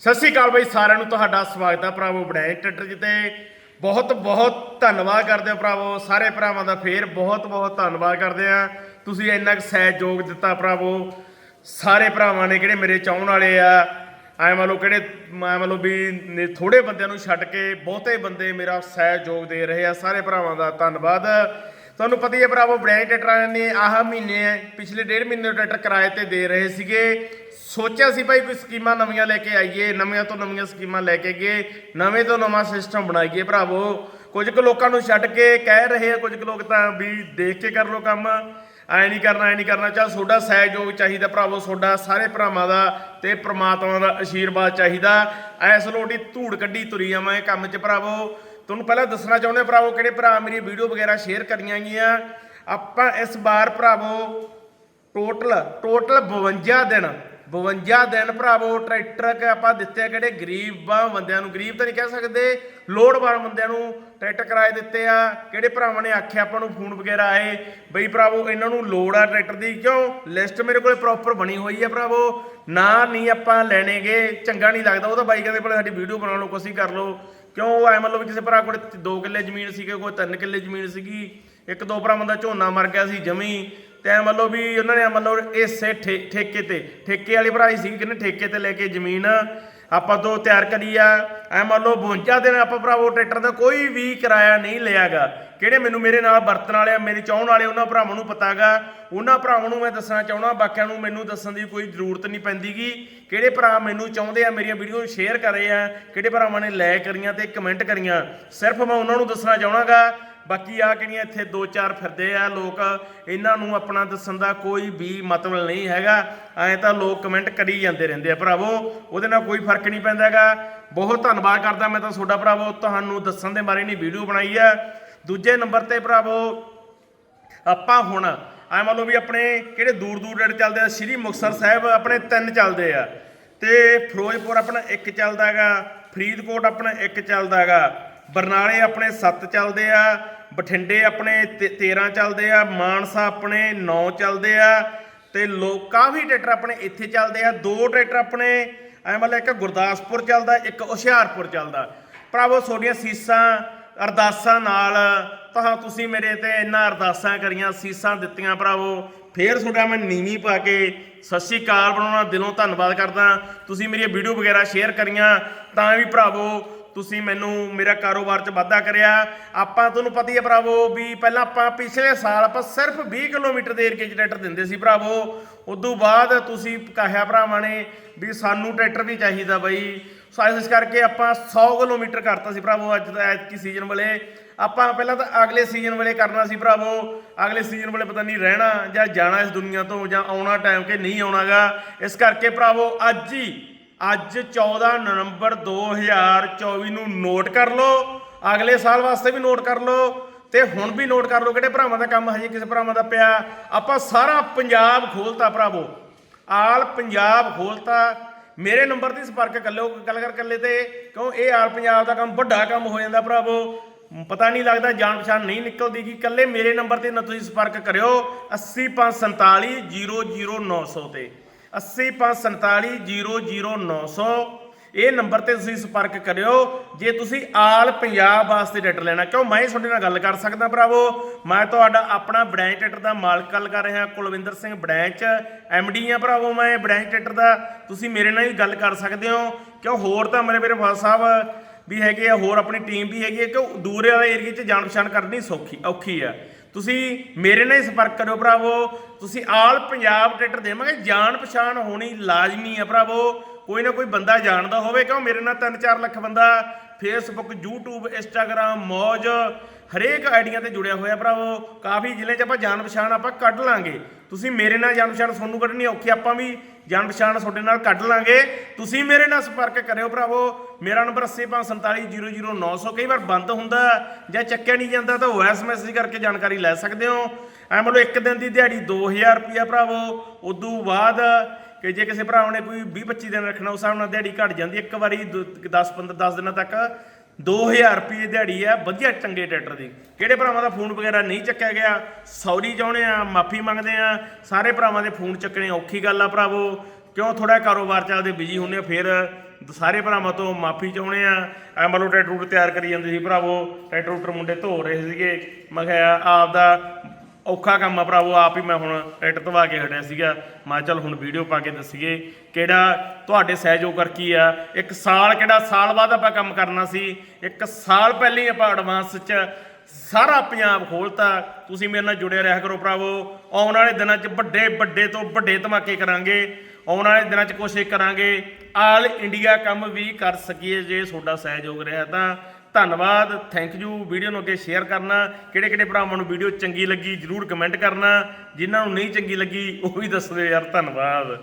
ਸਤਿ ਸ਼੍ਰੀ ਅਕਾਲ ਬਾਈ ਸਾਰਿਆਂ ਨੂੰ, ਤੁਹਾਡਾ ਸਵਾਗਤ ਹੈ ਭਰਾਵੋ ਬਣਾਏ ਟੱਟਰ ਜੀ ਤੇ। ਬਹੁਤ ਬਹੁਤ ਧੰਨਵਾਦ ਕਰਦੇ ਹਾਂ ਭਰਾਵੋ, ਸਾਰੇ ਭਰਾਵਾਂ ਦਾ ਫੇਰ ਬਹੁਤ ਬਹੁਤ ਧੰਨਵਾਦ ਕਰਦੇ ਆ। ਤੁਸੀਂ ਇੰਨਾ ਕੁ ਸਹਿਯੋਗ ਦਿੱਤਾ ਭਰਾਵੋ। ਸਾਰੇ ਭਰਾਵਾਂ ਨੇ ਕਿਹੜੇ ਮੇਰੇ ਚਾਹਣ ਵਾਲੇ ਆ, ਐ ਮੰਨ ਲਓ ਕਿਹੜੇ, ਐ ਮੰਨ ਲਓ ਵੀ ਥੋੜੇ ਬੰਦਿਆਂ ਨੂੰ ਛੱਡ ਕੇ ਬਹੁਤੇ ਬੰਦੇ ਮੇਰਾ ਸਹਿਯੋਗ ਦੇ ਰਹੇ ਆ। ਸਾਰੇ ਭਰਾਵਾਂ ਦਾ ਧੰਨਵਾਦ। ਤੁਹਾਨੂੰ ਪਤਾ ਹੀ ਹੈ ਭਰਾਵੋ, ਬ੍ਰੈਂਡ ਟਰੈਕਟਰਾਂ ਨੇ ਆਹ ਮਹੀਨੇ, ਪਿਛਲੇ ਡੇਢ ਮਹੀਨੇ ਟਰੈਕਟਰ ਕਿਰਾਏ ਤੇ ਦੇ ਰਹੇ ਸੀਗੇ। ਸੋਚਿਆ ਸੀ ਭਾਈ ਕੋਈ ਸਕੀਮਾਂ ਨਵੀਆਂ ਲੈ ਕੇ ਆਈਏ, ਨਵੀਆਂ ਤੋਂ ਨਵੀਆਂ ਸਕੀਮਾਂ ਲੈ ਕੇ ਗਏ ਨਵੇਂ ਤੋਂ ਨਵਾਂ ਸਿਸਟਮ ਬਣਾਈਏ ਭਰਾਵੋ। ਕੁਝ ਕੁ ਲੋਕਾਂ ਨੂੰ ਛੱਡ ਕੇ ਕਹਿ ਰਹੇ ਆ, ਕੁਝ ਕੁ ਲੋਕ ਤਾਂ ਵੀ ਦੇਖ ਕੇ ਕਰ ਲੋ ਕੰਮ। ਐ ਨਹੀਂ ਕਰਨਾ, ਐ ਨਹੀਂ ਕਰਨਾ, ਚੱਲ ਤੁਹਾਡਾ ਸਹਿਯੋਗ ਚਾਹੀਦਾ ਭਰਾਵੋ, ਤੁਹਾਡਾ ਸਾਰੇ ਭਰਾਵਾਂ ਦਾ ਤੇ ਪ੍ਰਮਾਤਮਾ ਦਾ ਆਸ਼ੀਰਵਾਦ ਚਾਹੀਦਾ। ਐਸ ਲੋਟੀ ਧੂੜ ਕੱਢੀ ਤੁਰੀ ਆ ਇਹ ਕੰਮ 'ਚ ਭਰਾਵੋ। ਤੁਹਾਨੂੰ ਪਹਿਲਾਂ ਦੱਸਣਾ ਚਾਹੁੰਦੇ ਭਰਾਵੋ ਕਿਹੜੇ ਭਰਾ ਮੇਰੀ ਵੀਡੀਓ ਵਗੈਰਾ ਸ਼ੇਅਰ ਕਰੀਆਂ ਗਈਆਂ। ਆਪਾਂ ਇਸ ਵਾਰ ਭਰਾਵੋ ਟੋਟਲ ਟੋਟਲ 52 ਦਿਨ 52 ਦਿਨ ਭਰਾਵੋ ਟਰੈਕਟਰ ਕਿ ਆਪਾਂ ਦਿੱਤੇ ਕਿਹੜੇ ਗਰੀਬਾਂ ਬੰਦਿਆਂ ਨੂੰ, ਗਰੀਬ ਤਾਂ ਨਹੀਂ ਕਹਿ ਸਕਦੇ, ਲੋੜਵੰਦ ਬੰਦਿਆਂ ਨੂੰ ਟਰੈਕਟਰ ਕਿਰਾਏ ਦਿੱਤੇ ਆ। ਕਿਹੜੇ ਭਰਾਵਾਂ ਨੇ ਆਖਿਆ ਆਪਾਂ ਨੂੰ ਫੋਨ ਵਗੈਰਾ ਆਏ, ਬਈ ਭਰਾਵੋ ਇਹਨਾਂ ਨੂੰ ਲੋੜ ਆ ਟਰੈਕਟਰ ਦੀ, ਕਿਉਂ? ਲਿਸਟ ਮੇਰੇ ਕੋਲੇ ਪ੍ਰੋਪਰ ਬਣੀ ਹੋਈ ਆ ਭਰਾਵੋ। ਨਾ ਨਹੀਂ ਆਪਾਂ ਲੈਣੇਗੇ, ਚੰਗਾ ਨਹੀਂ ਲੱਗਦਾ, ਉਹ ਤਾਂ ਬਾਈ ਕਹਿੰਦੇ ਭਲੇ ਸਾਡੀ ਵੀਡੀਓ ਬਣਾ ਲਓ ਕੁਛ ਹੀ ਕਰ ਲਓ। ਕਿਉਂ ਐ ਮਤਲਬ ਕਿਸੇ ਭਰਾ ਕੋਲ 2 ਕਿੱਲੇ ਜ਼ਮੀਨ ਸੀਗੇ, ਕੋਈ 3 ਕਿੱਲੇ ਜ਼ਮੀਨ ਸੀਗੀ, ਇੱਕ ਦੋ ਭਰਾਵਾਂ ਦਾ ਝੋਨਾ ਮਰ ਗਿਆ ਸੀ ਜਮੀ, ਤੇ ਐ ਮੰਨ ਲਓ ਵੀ ਉਹਨਾਂ ਨੇ ਮਤਲਬ ਇਸੇ ਠੇ- ਠੇਕੇ ਤੇ, ਠੇਕੇ ਵਾਲੇ ਭਰਾ ਹੀ ਸੀ ਕਿਨੇ ਠੇਕੇ ਤੇ ਲੈ ਕੇ ਜ਼ਮੀਨ ਆਪਾਂ ਤੋਂ ਤਿਆਰ ਕਰੀ ਆ। ਐ ਮੰਨ ਲਓ 52 ਦਿਨ ਆਪਾਂ ਭਰਾਵੋ ਟਰੈਕਟਰ ਦਾ ਕੋਈ ਵੀ ਕਿਰਾਇਆ ਨਹੀਂ ਲਿਆਗਾ। ਕਿਹੜੇ ਮੈਨੂੰ ਮੇਰੇ ਨਾਲ ਵਰਤਣ ਵਾਲੇ ਆ, ਮੇਰੇ ਚਾਹਣ ਵਾਲੇ ਉਹਨਾਂ ਭਰਾਵਾਂ ਨੂੰ ਪਤਾਗਾ। ਉਹਨਾਂ ਭਰਾਵਾਂ ਨੂੰ ਮੈਂ ਦੱਸਣਾ ਚਾਹਣਾ ਬਾਕੀਆਂ ਨੂੰ ਮੈਨੂੰ ਦੱਸਣ ਦੀ ਕੋਈ ਜ਼ਰੂਰਤ ਨਹੀਂ ਪੈਂਦੀਗੀ। ਕਿਹੜੇ ਭਰਾ ਮੈਨੂੰ ਚਾਹੁੰਦੇ ਆ, ਮੇਰੀਆਂ ਵੀਡੀਓ ਸ਼ੇਅਰ ਕਰ ਰਹੇ ਆ, ਕਿਹੜੇ ਭਰਾਵਾਂ ਨੇ ਲਾਇਕ ਕਰੀਆਂ ਤੇ ਕਮੈਂਟ ਕਰੀਆਂ। ਸਿਰਫ ਮੈਂ ਉਹਨਾਂ ਨੂੰ ਦੱਸਣਾ ਚਾਹਣਾਗਾ ਬਾਕੀ ਆ ਕਿਹੜੀਆਂ ਇੱਥੇ ਦੋ ਚਾਰ ਫਿਰਦੇ ਆ, ਲੋਕ ਇਹਨਾਂ ਨੂੰ ਆਪਣਾ ਦੱਸਣ ਦਾ ਕੋਈ ਵੀ ਮਤਲਬ ਨਹੀਂ ਹੈਗਾ। ਐਂ ਤਾਂ ਲੋਕ ਕਮੈਂਟ ਕਰੀ ਜਾਂਦੇ ਰਹਿੰਦੇ ਆ। ਭਰਾਵੋ, ਉਹਦੇ ਨਾਲ ਕੋਈ ਫ਼ਰਕ ਨਹੀਂ ਪੈਂਦਾ ਹੈਗਾ। ਬਹੁਤ ਧੰਨਵਾਦ ਕਰਦਾ ਮੈਂ ਤਾਂ ਤੁਹਾਡਾ ਭਰਾਵੋ, ਤੁਹਾਨੂੰ ਦੱਸਣ ਦੇ ਬਾਰੇ ਨਹੀਂ ਵੀਡੀਓ ਬਣਾਈ ਆ। ਦੂਜੇ ਨੰਬਰ ਤੇ ਭਰਾਵੋ, ਆਪਾਂ ਹੁਣ ਐ ਮੰਨ ਲਓ ਵੀ ਆਪਣੇ ਕਿਹੜੇ ਦੂਰ ਦੂਰ ਰੇਡ ਚੱਲਦੇ ਆ, ਸ੍ਰੀ ਮੁਕਤਸਰ ਸਾਹਿਬ ਆਪਣੇ ਤਿੰਨ ਚੱਲਦੇ ਆ। ਤੇ ਫਿਰੋਜ਼ਪੁਰ ਆਪਣਾ ਇੱਕ ਚੱਲਦਾ ਹੈਗਾ, ਫਰੀਦਕੋਟ ਆਪਣਾ ਇੱਕ ਚੱਲਦਾ ਹੈਗਾ। ਬਰਨਾਲੇ ਆਪਣੇ 7 ਚੱਲਦੇ ਆ, ਬਠਿੰਡੇ ਆਪਣੇ 13 ਚੱਲਦੇ ਆ, ਮਾਨਸਾ ਆਪਣੇ 9 ਚੱਲਦੇ ਆ, ਤੇ ਲੋਕ ਕਾਫੀ ਟਰੈਕਟਰ ਆਪਣੇ ਇੱਥੇ ਚੱਲਦੇ ਆ, ਦੋ ਟਰੈਕਟਰ ਆਪਣੇ ਐ ਮਤਲਬ ਇੱਕ ਗੁਰਦਾਸਪੁਰ ਚੱਲਦਾ, ਇੱਕ ਹੁਸ਼ਿਆਰਪੁਰ ਚੱਲਦਾ। ਭਰਾਵੋ, ਤੁਹਾਡੀਆਂ ਸੀਸਾਂ, ਅਰਦਾਸਾਂ ਨਾਲ ਤਾਂ ਤੁਸੀਂ ਮੇਰੇ ਤੇ ਇੰਨਾ ਅਰਦਾਸਾਂ ਕਰੀਆਂ, ਸੀਸਾਂ ਦਿੱਤੀਆਂ ਭਰਾਵੋ। ਫੇਰ ਤੁਹਾਡਾ ਮੈਂ ਨੀਵੀਂ ਪਾ ਕੇ ਸਤਿ ਸ਼੍ਰੀ ਅਕਾਲ ਬਣਾਉਣਾ, ਦਿਲੋਂ ਧੰਨਵਾਦ ਕਰਦਾ। ਤੁਸੀਂ ਮੇਰੀਆਂ ਵੀਡੀਓ ਵਗੈਰਾ ਸ਼ੇਅਰ ਕਰੀਆਂ, ਤਾਂ ਵੀ ਭਰਾਵੋ ਤੁਸੀਂ ਮੈਨੂੰ, ਮੇਰਾ ਕਾਰੋਬਾਰ 'ਚ ਵਾਧਾ ਕਰਿਆ। ਆਪਾਂ ਤੁਹਾਨੂੰ ਪਤਾ ਹੀ ਹੈ ਭਰਾਵੋ ਵੀ ਪਹਿਲਾਂ ਆਪਾਂ ਪਿਛਲੇ ਸਾਲ ਆਪਾਂ ਸਿਰਫ 20 ਕਿਲੋਮੀਟਰ ਦੇ ਏਰੀਏ 'ਚ ਟਰੈਕਟਰ ਦਿੰਦੇ ਸੀ ਭਰਾਵੋ। ਉਦੋਂ ਬਾਅਦ ਤੁਸੀਂ ਕਹਿਆ ਭਰਾਵਾਂ ਨੇ ਵੀ ਸਾਨੂੰ ਟਰੈਕਟਰ ਵੀ ਚਾਹੀਦਾ ਬਾਈ। ਸੋ ਇਸ ਕਰਕੇ ਆਪਾਂ 100 ਕਿਲੋਮੀਟਰ ਕਰਤਾ ਸੀ ਭਰਾਵੋ ਅੱਜ ਦਾ, ਐਤਕੀ ਸੀਜ਼ਨ ਵੇਲੇ। ਆਪਾਂ ਪਹਿਲਾਂ ਤਾਂ ਅਗਲੇ ਸੀਜ਼ਨ ਵੇਲੇ ਕਰਨਾ ਸੀ ਭਰਾਵੋ। ਅਗਲੇ ਸੀਜ਼ਨ ਵੇਲੇ ਪਤਾ ਨਹੀਂ ਰਹਿਣਾ ਜਾਂ ਜਾਣਾ ਇਸ ਦੁਨੀਆ ਤੋਂ ਜਾਂ ਆਉਣਾ ਟਾਈਮ ਕਿ ਨਹੀਂ ਆਉਣਾਗਾ। ਇਸ ਕਰਕੇ ਭਰਾਵੋ ਅੱਜ ਹੀ ਅੱਜ 14 ਨਵੰਬਰ 2024 ਨੂੰ ਨੋਟ ਕਰ ਲਓ। ਅਗਲੇ ਸਾਲ ਵਾਸਤੇ ਵੀ ਨੋਟ ਕਰ ਲਓ ਤੇ ਹੁਣ ਵੀ ਨੋਟ ਕਰ ਲਓ ਕਿਹੜੇ ਭਰਾਵਾਂ ਦਾ ਕੰਮ ਹਜੇ ਕਿਸੇ ਭਰਾਵਾਂ ਦਾ ਪਿਆ। ਆਪਾਂ ਸਾਰਾ ਪੰਜਾਬ ਖੋਲਤਾ ਭਰਾਵੋ। ਆਲ ਪੰਜਾਬ ਖੋਲਤਾ। ਮੇਰੇ ਨੰਬਰ ਤੇ ਸੰਪਰਕ ਕਰ ਲਿਓ, ਗੱਲ ਕਰ ਕੱਲੇ ਤੇ। ਕਿਉਂ? ਇਹ ਆਲ ਪੰਜਾਬ ਦਾ ਕੰਮ ਵੱਡਾ ਕੰਮ ਹੋ ਜਾਂਦਾ ਭਰਾਵੋ। ਪਤਾ ਨਹੀਂ ਲੱਗਦਾ, ਜਾਣ ਪਛਾਣ ਨਹੀਂ ਨਿਕਲਦੀ ਕਿ ਕੱਲੇ ਮੇਰੇ ਨੰਬਰ ਤੇ ਨਾ ਤੁਸੀਂ ਸੰਪਰਕ ਕਰਿਓ। 8547 00900 ਤੇ। 8547 ਇਹ ਨੰਬਰ ਤੇ ਤੁਸੀਂ ਸੰਪਰਕ ਕਰਿਓ। ਜੇ ਤੁਸੀਂ ਆਲ ਪੰਜਾਬ ਵਾਸਤੇ ਟਰੈਕਟਰ ਲੈਣਾ ਕਿਉਂ ਮੈਂ ਤੁਹਾਡੇ ਨਾਲ ਗੱਲ ਕਰ ਸਕਦਾ, ਭਰਾਵੋ। ਮੈਂ ਤੁਹਾਡਾ ਆਪਣਾ ਬ੍ਰਾਂਚ ਟਰੈਕਟਰ ਦਾ ਮਾਲਕ ਗੱਲ ਕਰ ਰਿਹਾ, ਕੁਲਵਿੰਦਰ ਸਿੰਘ ਬ੍ਰਾਂਚ। ਐਮਡੀ ਆ, ਭਰਾਵੋ, ਮੈਂ ਬ੍ਰਾਂਚ ਟਰੈਕਟਰ ਦਾ। ਤੁਸੀਂ ਮੇਰੇ ਨਾਲ ਹੀ ਗੱਲ ਕਰ ਸਕਦੇ ਹੋ। ਕਿਉਂ, ਹੋਰ ਤਾਂ ਮੇਰੇ ਮੇਰੇ ਫਾਦਰ ਸਾਹਿਬ ਵੀ ਹੈਗੇ ਆ, ਹੋਰ ਆਪਣੀ ਟੀਮ ਵੀ ਹੈਗੀ ਹੈ ਕਿ ਦੂਰੇ ਵਾਲੇ ਏਰੀਏ 'ਚ ਜਾਣ ਪਛਾਣ ਕਰਨੀ ਸੌਖੀ, ਔਖੀ ਆ। ਤੁਸੀਂ ਮੇਰੇ ਨਾਲ ਹੀ ਸੰਪਰਕ ਕਰਿਓ ਭਰਾਵੋ। ਤੁਸੀਂ ਆਲ ਪੰਜਾਬ ਟਰੈਕਟਰ ਦੇਵਾਂਗੇ। ਜਾਣ ਪਛਾਣ ਹੋਣੀ ਲਾਜ਼ਮੀ ਆ ਭਰਾਵੋ। ਕੋਈ ਨਾ ਕੋਈ ਬੰਦਾ ਜਾਣਦਾ ਹੋਵੇ ਕਿਉਂ ਮੇਰੇ ਨਾਲ 3-4 ਲੱਖ ਬੰਦਾ ਫੇਸਬੁੱਕ YouTube ਇੰਸਟਾਗ੍ਰam ਮੌਜ ਹਰੇਕ ਆਈਡੀਆਂ ਤੇ ਜੁੜਿਆ ਹੋਇਆ ਭਰਾਵੋ। ਕਾਫੀ ਜ਼ਿਲ੍ਹੇ 'ਚ ਆਪਾਂ ਜਾਣ ਪਛਾਣ ਆਪਾਂ ਕੱਢ ਲਾਂਗੇ। ਤੁਸੀਂ ਮੇਰੇ ਨਾਲ ਜਾਣ ਪਛਾਣ ਤੁਹਾਨੂੰ ਕੱਢਣੀ ਔਖੀ ਆਪਾਂ ਵੀ ਜਾਣ ਪਛਾਣ ਤੁਹਾਡੇ ਨਾਲ ਕੱਢ ਲਾਂਗੇ। ਤੁਸੀਂ ਮੇਰੇ ਨਾਲ ਸੰਪਰਕ ਕਰਿਓ ਭਰਾਵੋ। ਮੇਰਾ ਨੰਬਰ 8547000900 ਕਈ ਵਾਰ ਬੰਦ ਹੁੰਦਾ ਜਾਂ ਚੱਕਿਆ ਨਹੀਂ ਜਾਂਦਾ ਤਾਂ ਵੌਇਸ ਮੈਸੇਜ ਕਰਕੇ ਜਾਣਕਾਰੀ ਲੈ ਸਕਦੇ ਹੋ। ਐ ਮਤਲਬ ਇੱਕ ਦਿਨ ਦੀ ਦਿਹਾੜੀ 2000 ਰੁਪਿਆ ਭਰਾਵੋ। ਉਦੋਂ ਬਾਅਦ ਕਿ ਜੇ ਕਿਸੇ ਭਰਾ ਨੇ ਕੋਈ 20 25 ਦਿਨ ਰੱਖਣਾ ਉਸ ਹਿਸਾਬ ਨਾਲ ਦਿਹਾੜੀ ਘਟ ਜਾਂਦੀ। ਇੱਕ ਵਾਰੀ 10 15 10 ਦਿਨਾਂ ਤੱਕ 2000 ਰੁਪਏ ਦਿਹਾੜੀ ਆ ਵਧੀਆ ਚੰਗੇ ਟਰੈਕਟਰ ਦੀ। ਕਿਹੜੇ ਭਰਾਵਾਂ ਦਾ ਫੋਨ ਵਗੈਰਾ ਨਹੀਂ ਚੱਕਿਆ ਗਿਆ? ਸੌਰੀ ਚਾਹੁੰਦੇ ਆ ਮਾਫੀ ਮੰਗਦੇ ਆ। ਸਾਰੇ ਭਰਾਵਾਂ ਦੇ ਫੋਨ ਚੱਕਣੇ ਔਖੀ ਗੱਲ ਆ ਭਰਾਵੋ। ਕਿਉਂ? ਥੋੜਾ ਕਾਰੋਬਾਰ ਚੱਲਦੇ ਬਿਜ਼ੀ ਹੁੰਨੇ ਆ, ਫਿਰ ਸਾਰੇ ਭਰਾਵਾਂ ਤੋਂ ਮਾਫੀ ਚਾਹੁੰਦੇ ਆ। ਐਮਲੋ ਟਰੈਕਟਰ ਟਰੂਟ ਤਿਆਰ ਕਰੀ ਜਾਂਦੇ ਸੀ ਭਰਾਵੋ। ਟਰੈਕਟਰ ਟਰੂਟਰ ਮੁੰਡੇ ਧੋ ਰਹੇ ਸੀਗੇ। ਮੈਂ ਕਿਹਾ ਆਪ ਦਾ ਔਖਾ ਕੰਮ ਆ ਭਰਾਵੋ, ਆਪ ਹੀ ਮੈਂ ਹੁਣ ਟਰੈਕਟਰ ਧਵਾ ਕੇ ਹਟਿਆ ਸੀਗਾ। ਮੈਂ ਚੱਲ ਹੁਣ ਵੀਡੀਓ ਪਾ ਕੇ ਦੱਸੀਏ ਕਿਹੜਾ ਤੁਹਾਡੇ ਸਹਿਯੋਗ ਕਰ ਕੀ ਆ। ਇੱਕ ਸਾਲ ਕਿਹੜਾ, ਸਾਲ ਬਾਅਦ ਆਪਾਂ ਕੰਮ ਕਰਨਾ ਸੀ। ਇੱਕ ਸਾਲ ਪਹਿਲਾਂ ਹੀ ਆਪਾਂ ਐਡਵਾਂਸ 'ਚ ਸਾਰਾ ਪੰਜਾਬ ਖੋਲਤਾ। ਤੁਸੀਂ ਮੇਰੇ ਨਾਲ ਜੁੜੇ ਰਹਿ ਕਰੋ ਭਰਾਵੋ। ਆਉਣ ਵਾਲੇ ਦਿਨਾਂ 'ਚ ਵੱਡੇ ਵੱਡੇ ਤੋਂ ਵੱਡੇ ਧਮਾਕੇ ਕਰਾਂਗੇ। ਆਉਣ ਵਾਲੇ ਦਿਨਾਂ 'ਚ ਕੋਸ਼ਿਸ਼ ਕਰਾਂਗੇ। ਆਲ ਇੰਡੀਆ ਕੰਮ ਵੀ ਕਰ ਸਕੀਏ ਜੇ ਤੁਹਾਡਾ ਸਹਿਯੋਗ ਰਿਹਾ ਤਾਂ। ਧੰਨਵਾਦ ਥੈਂਕ ਯੂ ਵੀਡੀਓ ਨੂੰ ਅੱਗੇ ਸ਼ੇਅਰ ਕਰਨਾ ਕਿਹੜੇ ਕਿਹੜੇ ਭਰਾਵਾਂ ਨੂੰ ਵੀਡੀਓ ਚੰਗੀ ਲੱਗੀ ਜਰੂਰ ਕਮੈਂਟ ਕਰਨਾ। ਜਿਨ੍ਹਾਂ ਨੂੰ ਨਹੀਂ ਚੰਗੀ ਲੱਗੀ, ਉਹ ਵੀ ਦੱਸ ਦਿਓ ਯਾਰ, ਧੰਨਵਾਦ।